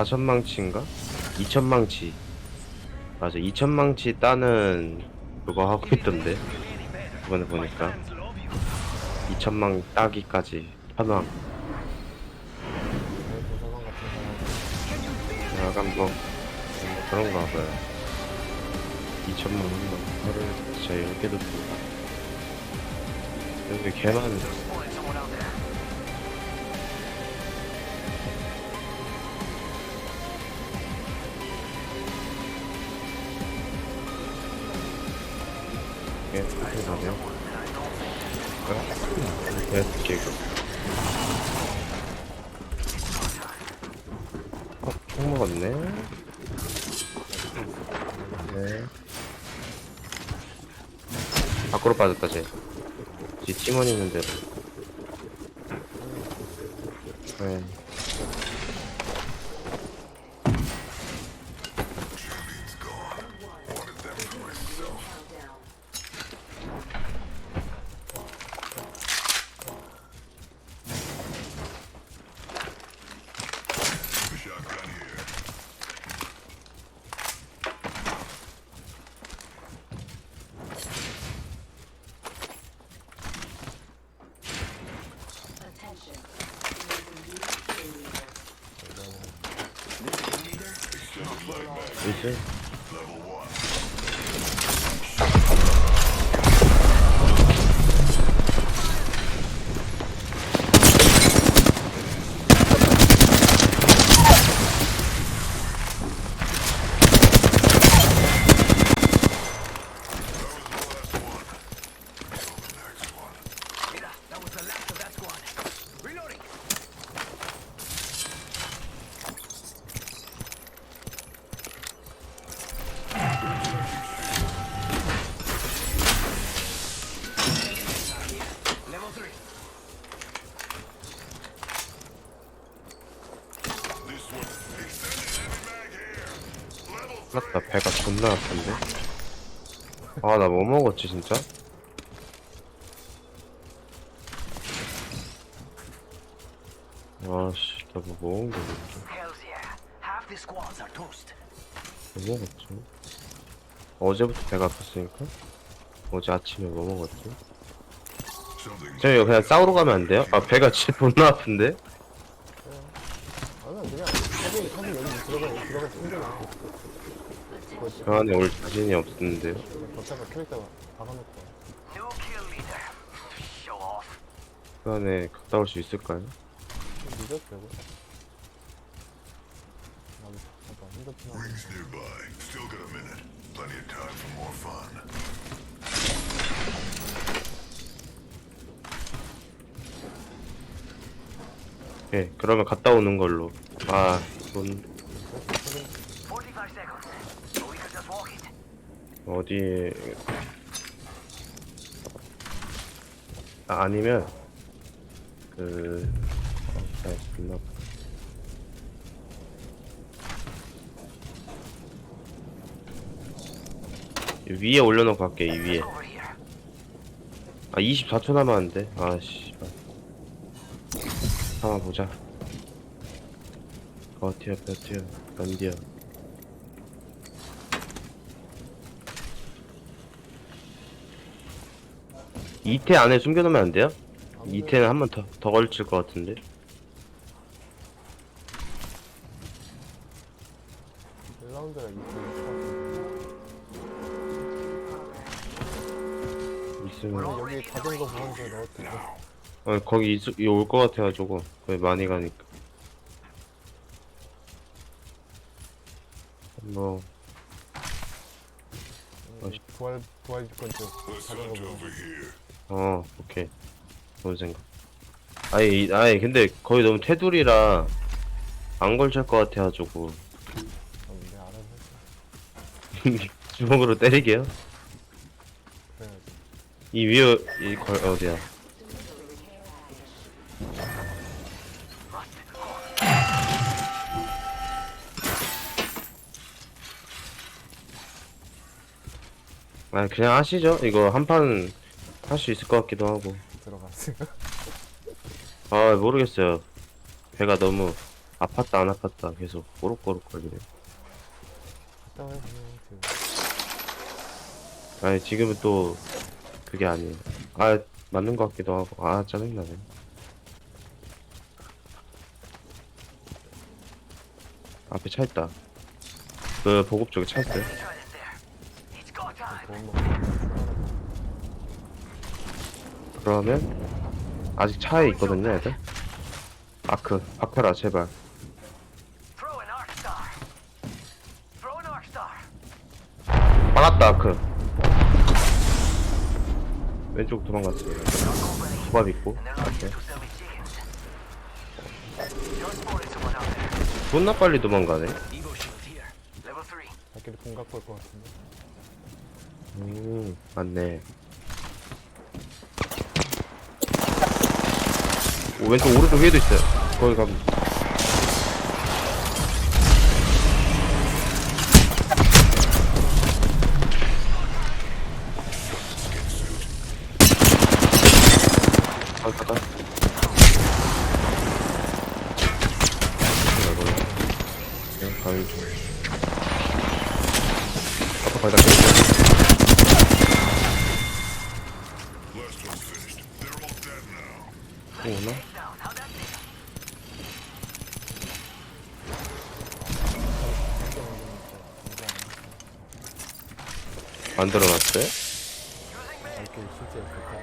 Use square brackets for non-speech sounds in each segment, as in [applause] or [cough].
4천망치인가? 2천망치. 맞아 2천망치 따는 그거 하고 있던데. 이번에 보니까. 2천망 따기까지 사람 약간 뭐, 뭐 그런가 봐요. 2천망 한번 하루에 진짜 10개도 들고 여기 개많 네 예, 어떻게 가냐? 예, 개그. 어, 총 먹었네. 네. 밖으로 빠졌다, 쟤. 뒤 팀원 있는 대로. 네. 이제 맞다 배가 존나 아픈데 아 나 뭐 먹었지 진짜? 아씨 나 뭐 먹은 게 뭐지? Hells yeah. Half the squads are toast. 뭐 먹었지? 어제부터 배가 아팠으니까? 어제 아침에 뭐 먹었지? 저희 그냥 싸우러 가면 안 돼요? 아 배가 진짜 존나 아픈데? 아니 그냥 사진 사진 여기 들어가 들어가 힘들어 그 안에 올 자신이 없었는데요 걷다가 캐릭터가 박아놓고. 그 안에 갔다 올 수 있을까요? 늦어도 되고 나도 잠깐 핸드폰 하고 Rings nearby. Still got a minute. Plenty of time for more fun. 예 그러면 갔다 오는 걸로 아돈 45 어디 아, 아니면 그 아, 있나? 위에 올려놓고 갈게 이 위에. 아 24초 남았는데? 아씨. 한번 보자. 버텨 버텨. 견뎌 2태 안에 숨겨놓으면 안 돼요? 2태는 한 번 더, 더 걸칠 것 같은데. 있으면. 여기 어, 거기 올것 같아가지고. 거기 많이 가니까. 뭐. 부활, 부활 건쪽 어, 오케이. 좋은 생각. 아니, 이- 아니, 근데 거의 너무 테두리라 안 걸칠 것 같아가지고. 어, 내가 알아서 할게 주먹으로 때리게요? 그래야지 이 위에, 이 걸, 어디야. 아, 그냥 하시죠. 이거 한 판 할 수 있을 것 같기도 하고. 들어갔어요? 아, 모르겠어요. 배가 너무 아팠다 안 아팠다. 계속 꼬록꼬록 갔다 와요 지금 아니 지금은 또 그게 아니에요. 아 맞는 것 같기도 하고. 아 짜증나네. 앞에 차 있다. 그 보급 쪽에 차 있어요 there. It's go time. 돈 먹고 출발하고 그러면 아직 차에 있거든요 애들 아크 박혀라 제발. 막았다 아크 왼쪽 도망갔어요 수밥 있고. 존나 빨리 도망가네 Evo shield here. Level 3. 발길이 공 갖고 올 것 같은데 음 맞네 왼쪽 오른쪽 위에도 있어요. 거기 가면 아, 가다. 네, 가위 좀. 아까 가다 깼어. Last one finished. They're all dead now. 또 오나? Down. How'd that feel? 만들어놨어요? 발길이 실제 좋다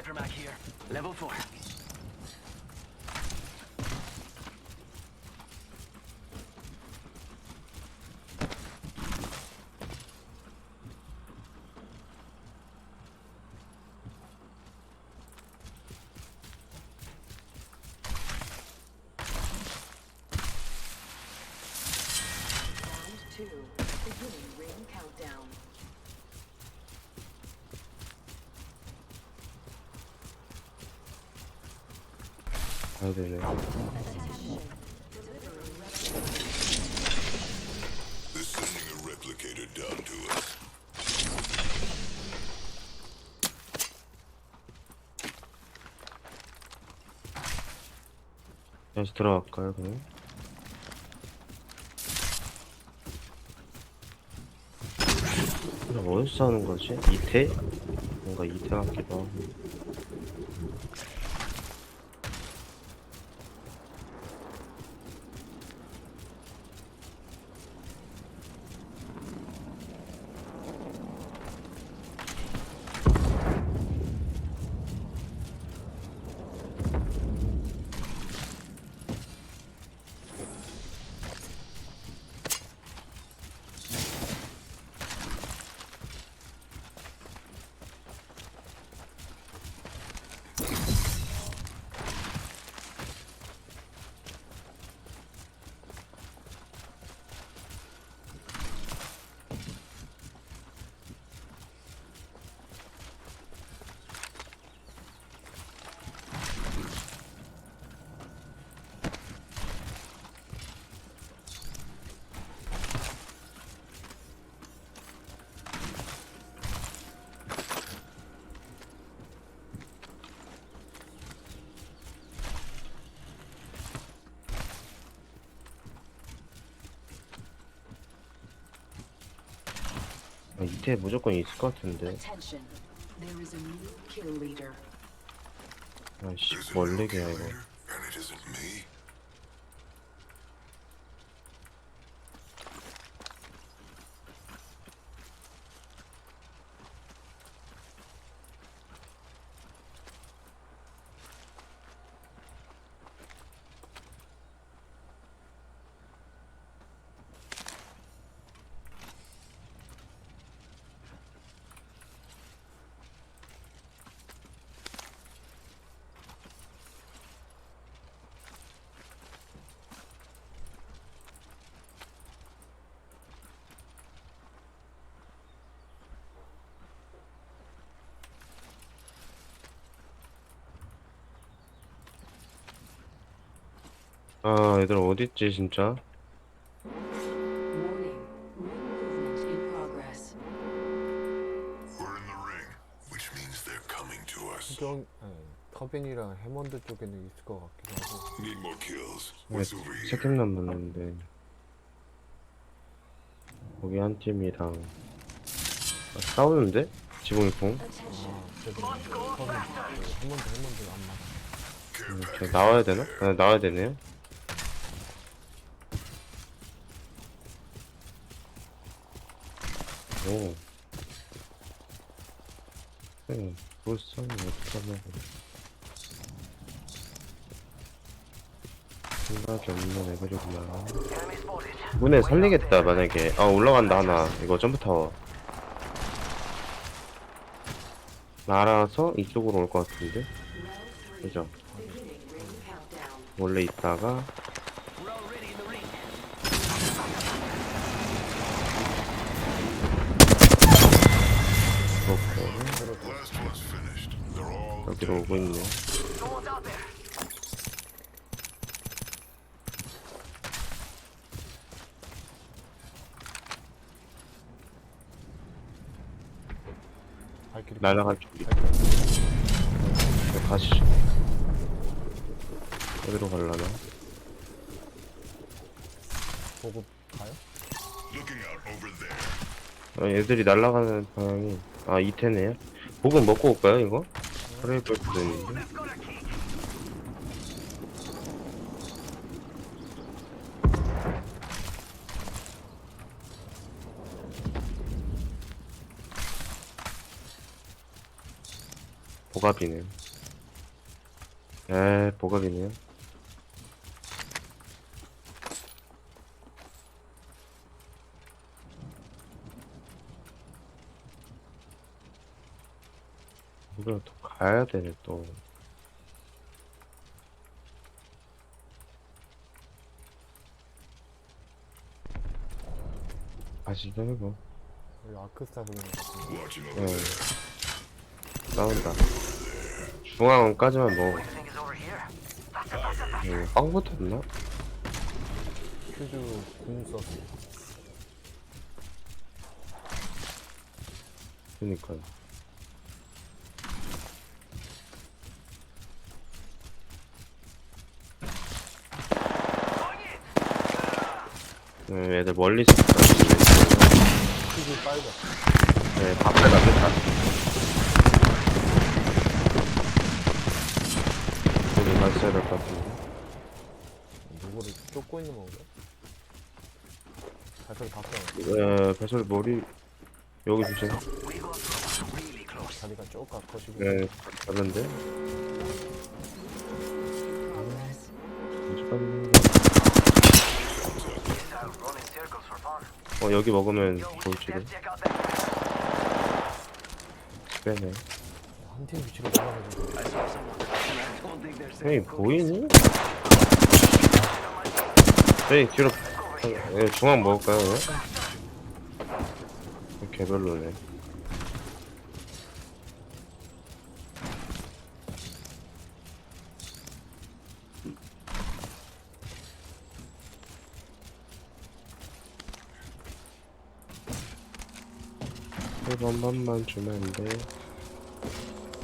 Hypermac here. Level 4. 다시 들어갈까요, 그럼? 그럼 어디서 하는 거지? 이태? 뭔가 이태 같기도 하고. 아, 이태 무조건 있을 것 같은데. Attention. There is a new kill leader. 아씨, new 얘기야, 이거. kill leader, and it isn't me. 아, 얘들 어딨지, 진짜? Warning. Ring movement in progress. We're in the ring, which means they're coming to us. 수정, 아니, 터빈이랑 해먼드 쪽에는 있을 것 같기도 하고. Need more kills. 네, What's over here? 세팀 남았는데. 거기 한 팀이랑. 아, 싸우는데? Attention. 아, 그래도 터빈, 해먼드, 해먼드 안 맞아. 음, 저 나와야 되나? 아, 나와야 되네요. 오. 네, 볼성이 어떡하냐고. 생각이 없는 spotted. 문에 살리겠다, 만약에. 아, 올라간다, 하나. 이거 점프타워. 날아서 이쪽으로 올 것 같은데? 그죠? 원래 있다가 They're all 여기로 오고 있네. 발길이. 날아갈 준비. 발길이. 네, 가시죠. 어디로 갈라나? 보고 가요? 어, 얘들이 날아가는 방향이 아 이태네요. 복은 먹고 올까요 이거? To key. 보갑이네요. 에 보갑이네요. 이걸 또 가야 되네 또. 가시죠 이거. 여기 아크스타 소리 같은데. Watching over 예. 싸운다. 중앙까지만 먹어. What do you think is over here? Faster, faster, faster. 음, 빵 붙었나? 퓨즈 궁 썼어. 그니까. 네, 애들 멀리서 붙었는데. 퓨즈 빨개. 네, 밥을 만든다. 여기 갔어야 될 것 같은데. 누구를 쫓고 있는 건가? 발소리 바뀌어. 에, 배설 머리, 여기 주세요. 자리가 쪼까 커지고. 네, 가는데? This out running circles for fun. 어, 여기 먹으면 좋을지도. 빼네. 한 팀 위치로 올라가지고. Saying 보이니? 저희 뒤로 예, 중앙 먹을까요? 왜? 개별로네. 세 번만만 주면 안 돼.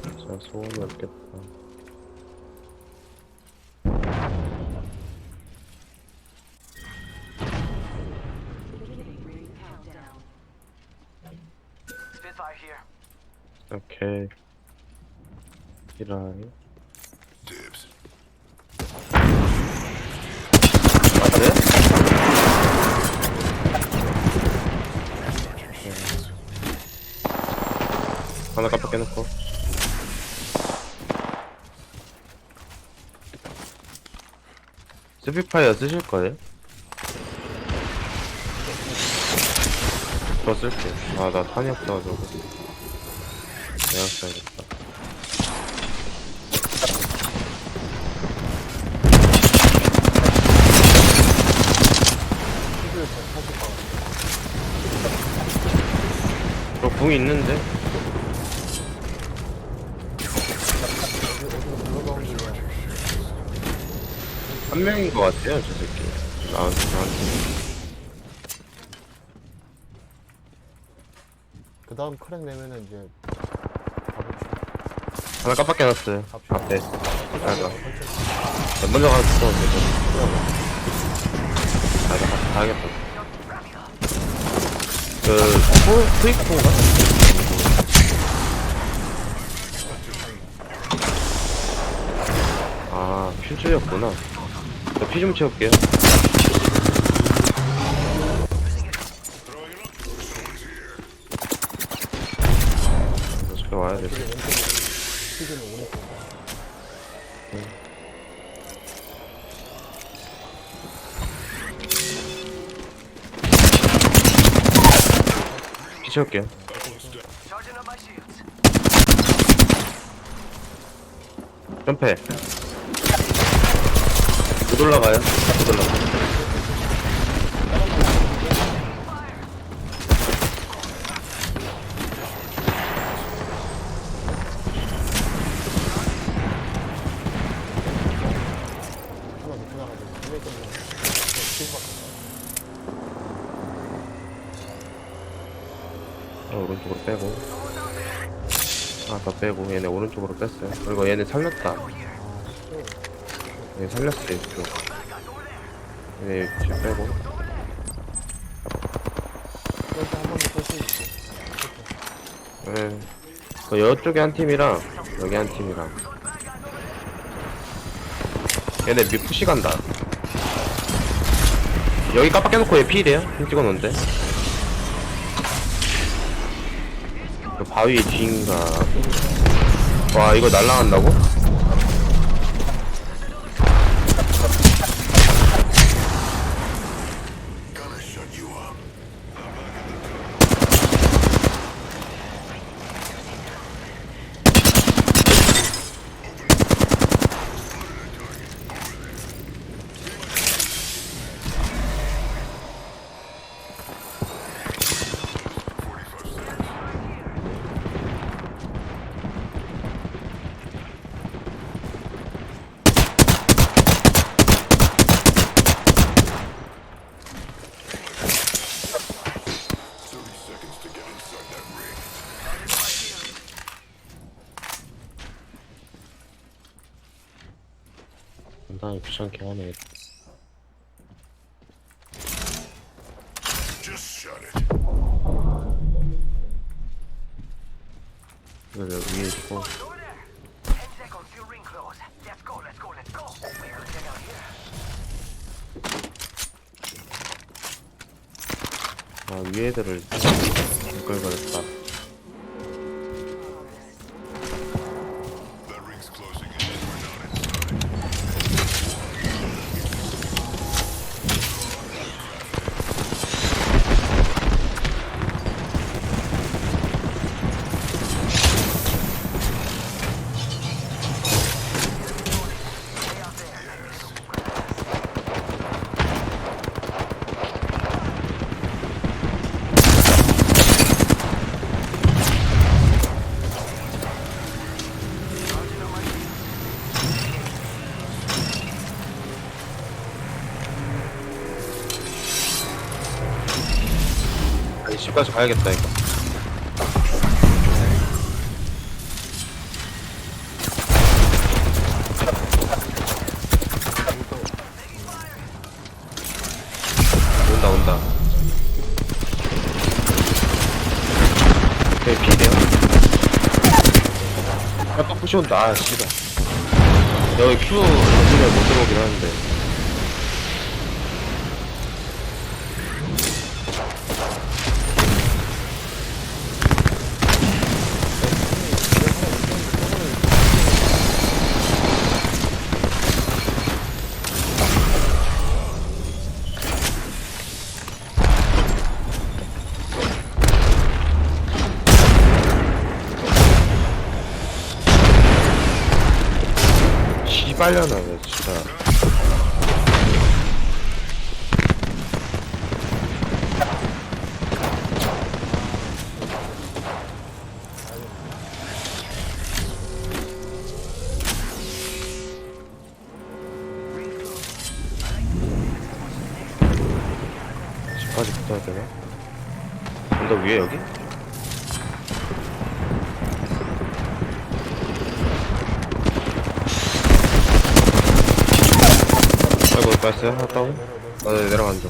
자, 소원이 없겠다. Beginning ring countdown. 오케이. 이라이. 하나 깜빡 깨놓고. 스피파이어 쓰실 거예요? 저 쓸게. 아, 나 탄이 없어가지고. 내가 써야겠다. 저궁 있는데? 어디, 어디로 물러가는 게 한 명인 것 같아요, 저 새끼. 나, 나한테. 그 다음 크랙 내면은 이제 가보죠. 하나 깜빡 깨놨어요. 앞에. 아, 가 먼저 가서 또 되죠. 아, 나 같이 가야겠다. 그, 프, 프리콘가? 아, 퓨즈였구나. 저피좀 채울게요. 어차피 와야 돼. 피 채울게요. 점프해. 못 올라가요. 못 올라가. 어, 오른쪽으로 빼고. 하나 더 빼고. 얘네 오른쪽으로 뺐어요. 그리고 얘네 살렸다. 얘네 살렸어, 이쪽. 얘네 지금 빼고. 그럴 때한번더뺄수 있어. 네. 그 여쪽에 한 팀이랑, 여기 한 팀이랑. 얘네 미푸시 간다. 여기 깜빡해놓고 얘 필이에요? 힘 찍어놓은데. 그 바위 뒤인가. 와, 이거 날라간다고? chunk helmet. 집까지 가야겠다, 이거. 온다, 온다. 오케이, 피해요. 푸시 온다 아 씨발 여기 큐 던지면 못 들어오긴 하는데 왜 진짜 집까지 붙어야 되나? 언덕 위에 여기? 봤어요? 하나 다운? 아, 네, 내려간다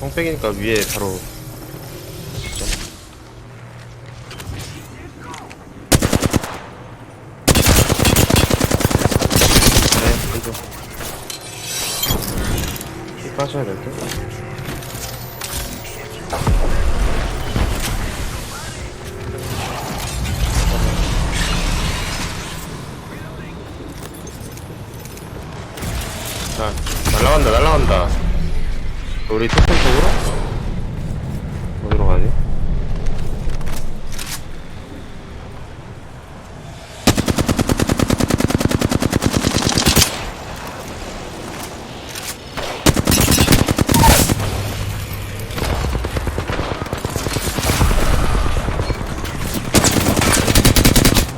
펑백이니까 위에 바로 네, 한쪽 빠져야 될 듯?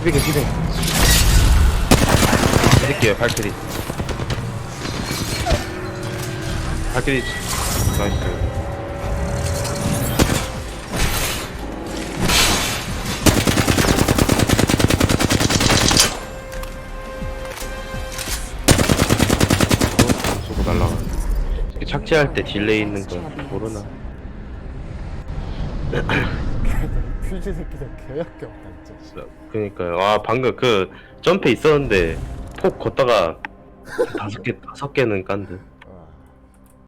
피비게, 피비. 드릴게요, 발키리. 발키리 나이스 어, 쏘고 날라가 착지할 때 딜레이 있는 거 모르나 [clears throat] [clears throat] 퓨즈 새끼들 개역게 없다 진짜. 그니까요. 아 방금 그 점프 있었는데 폭 걷다가 다섯 개 다섯 개는 깐드